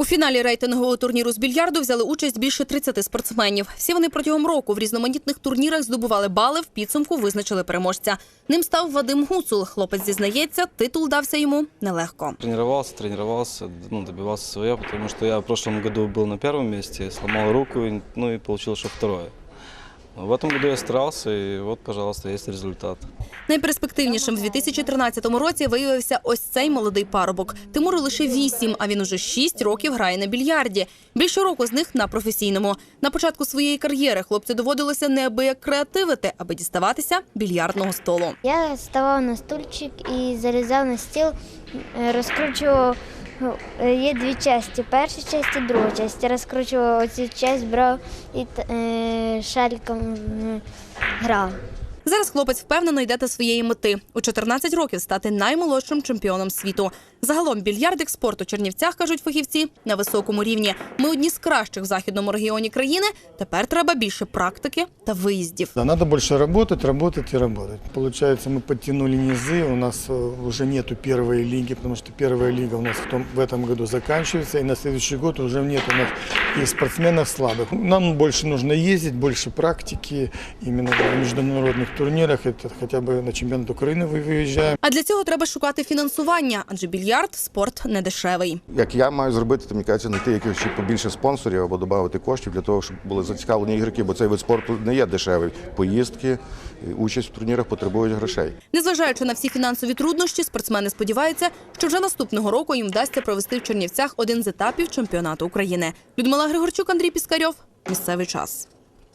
У фіналі рейтингового турніру з більярду взяли участь більше 30 спортсменів. Всі вони протягом року в різноманітних турнірах здобували бали. В підсумку визначили переможця. Ним став Вадим Гуцул. Хлопець зізнається, титул дався йому нелегко. Тренувався, тренувався, ну, добивався своє, тому що я в прошлом году був на першому місці, сломав руку, ну і вийшло, що второе. В этом году я старался, и вот, пожалуйста, есть результат. Найперспективнішим в 2013 році виявився ось цей молодий парубок. Тимуру лише вісім, а він уже шість років грає на більярді. Більше року з них на професійному. На початку своєї кар'єри хлопцю доводилося неабияк креативити, аби діставатися більярдного столу. Я ставав на стульчик і залізав на стіл, е, розкручував. Ну, е, Є дві часті. Перша і друга часть. Розкручував оцю часть, брав і е, шариком грав. Зараз хлопець впевнено йде до своєї мети у 14 років стати наймолодшим чемпіоном світу. Загалом більярдик спорту у Чернівцях кажуть фахівці на високому рівні. Ми одні з кращих в західному регіоні країни. Тепер треба більше практики та виїздів. Да, надо больше работать, работать и работать. Получается, мы подтянули низы, у нас э, уже нету первой лиги, потому что первая лига у нас в, том, в этом году заканчивается, и на следующий год уже нет у нас и спортсменов слабых. Нам больше нужно ездить, больше практики, именно на международных турнирах, это хотя бы на чемпионат Украины вы- выезжаем. А для цього треба шукати фінансування, адже більярд спорт не дешевий. Як я маю зробити, то мені кажеться, знайти якихось ще побільше спонсорів або додати коштів для того, щоб були зацікавлені ігроки, бо цей вид спорту не є дешевий. Поїздки, участь в турнірах потребують грошей. Незважаючи на всі фінансові труднощі, спортсмени сподіваються, що вже наступного року їм вдасться провести в Чернівцях один з етапів чемпіонату України. Людмила Григорчук, Андрій Піскарьов. Місцевий час.